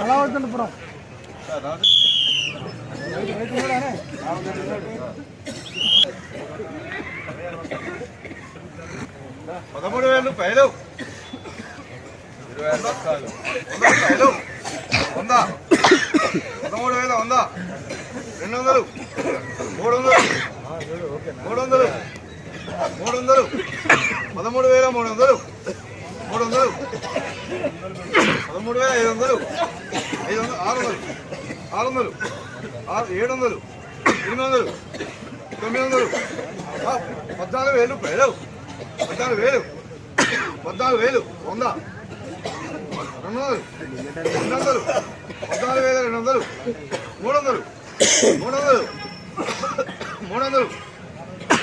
అలా అవుతుంది పురం పదమూడు వేలు పైలు. ఇరవై ఆరు బస్తాలు పైలు పదమూడు వేల ఉందా రెండు వందలు. మూడు వందలు. మూడు వందలు. మూడు వందలు. పదమూడు వేల మూడు వందలు. మూడు వందలు. పదమూడు వేల ఐదు వందలు. ఐదు వందలు. ఆరు వందలు. ఆరు వందలు. ఆరు ఏడు వందలు. ఎనిమిది వందలు. తొమ్మిది వందలు. పద్నాలుగు వేలు పైలు పద్నాలుగు వేలు. పద్నాలుగు వేలు. వంద. రెండు వందలు. రెండు వందలు. పద్నాలుగు వేల రెండు వందలు. మూడు వందలు. మూడు వందలు. మూడు వందలు.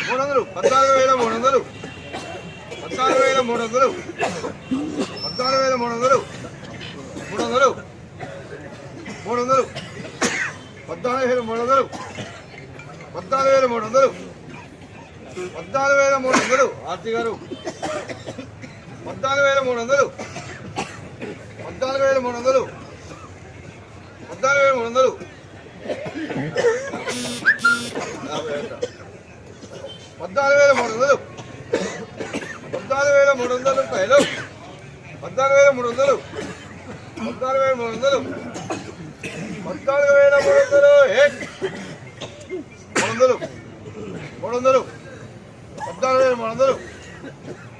మూడు వందలు. పద్నాలుగు వేల మూడు వందలు. పద్నాలుగు వేల మూడు వందలు పద్నాలుగు వేల మూడు వందలు మూడు వందలు మూడు వందలు పద్నాలుగు వేల మూడు వందలు పద్నాలుగు వేల మూడు వందలు పద్నాలుగు వేల మూడు వందలు ఆర్తి గారు. పద్నాలుగు వేల మూడు వందలు పద్నాలుగు వేల మూడు వందలు పద్నాలుగు వేల మూడు వందలు పద్నాలుగు వేల మూడు వందలు పద్నాలుగు వేల మూడు వందలు పైలు పద్నాలుగు వేల మూడు వందలు. పద్నాలుగు వేల మూడు వందలు. పద్నాలుగు వేల మూడు వందలు. ఏ? మూడు వందలు. మూడు వందలు. పద్నాలుగు వేల మూడు వందలు.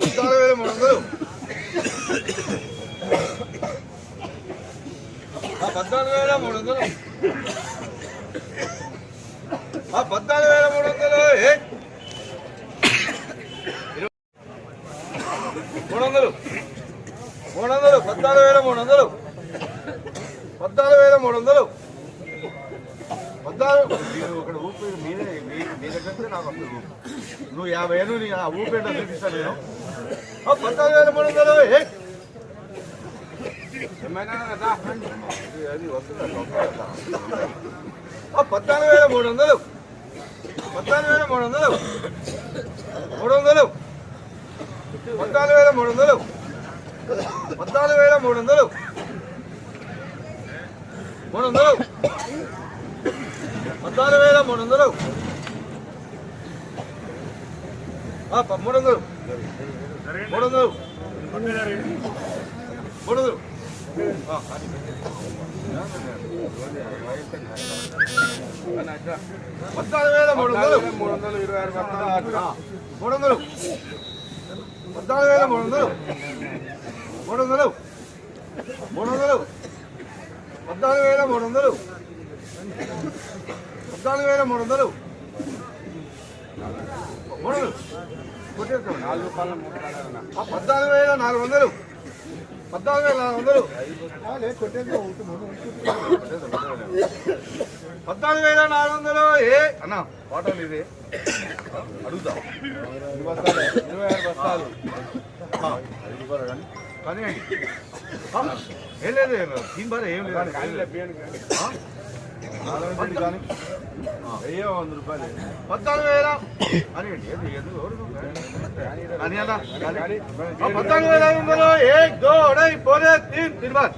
పద్నాలుగు వేల మూడు వందలు. పద్నాలుగు వేల మూడు వందలు. ఆ పద్నాలుగు వేల మూడు వందలు. ఏ? మూడు వందలు మూడు వందలు పద్నాలుగు వేల మూడు వందలు పద్నాలుగు వేల మూడు వందలు పద్నాలుగు. మీరు ఇక్కడ ఊపి మీరే మీ- దగ్గర నాకు. నువ్వు యాభై ఏళ్ళు నీ ఆ ఊపేటో చూపిస్తాను నేను. ఆ పద్నాలుగు వేల మూడు వందలు ఏమైనా అది- వస్తుందా? పద్నాలుగు వేల మూడు వందలు పద్నాలుగు వేల మూడు వందలు మూడు వందలు పద్నాలుగు వేల మూడు వందలు పద్నాలుగు వేల మూడు వందలు మూడు వందలు పద్నాలుగు వేల మూడు వందలు ఆ, ప- మూడు వందలు మూడు వందలు మూడు వందలు ఆ, పద్నాలుగు వేల మూడు వందలు మూడు వందలు ఇరవై ఆరు మూడు వందలు పద్నాలుగు వేల మూడు వందలు. మూడు వందలు. మూడు వందలు. పద్నాలుగు వేల మూడు వందలు. పద్నాలుగు వేల మూడు వందలు. మూడు వందలు. కొట్టేసుకో నాలుగు ఆ, పద్నాలుగు వేల నాలుగు వందలు. పద్నాలుగు వేల నాలుగు వందలు. పద్నాలుగు వేల నాలుగు వందలు ఏ? అన్న వాటర్ ఇది అడుగుతా ఇన్ని ఇరవై ఆరు బస్తాలు. కదనండి ఏం లేదు దీని బాధ ఏం లేదు. కానీ వెయ్యో వంద రూపాయలు. పద్నాలుగు వేల. అని పద్నాలుగు వేల ఉండాలి ఏక్ దో అడై పోలే తీన్ దీని బాధ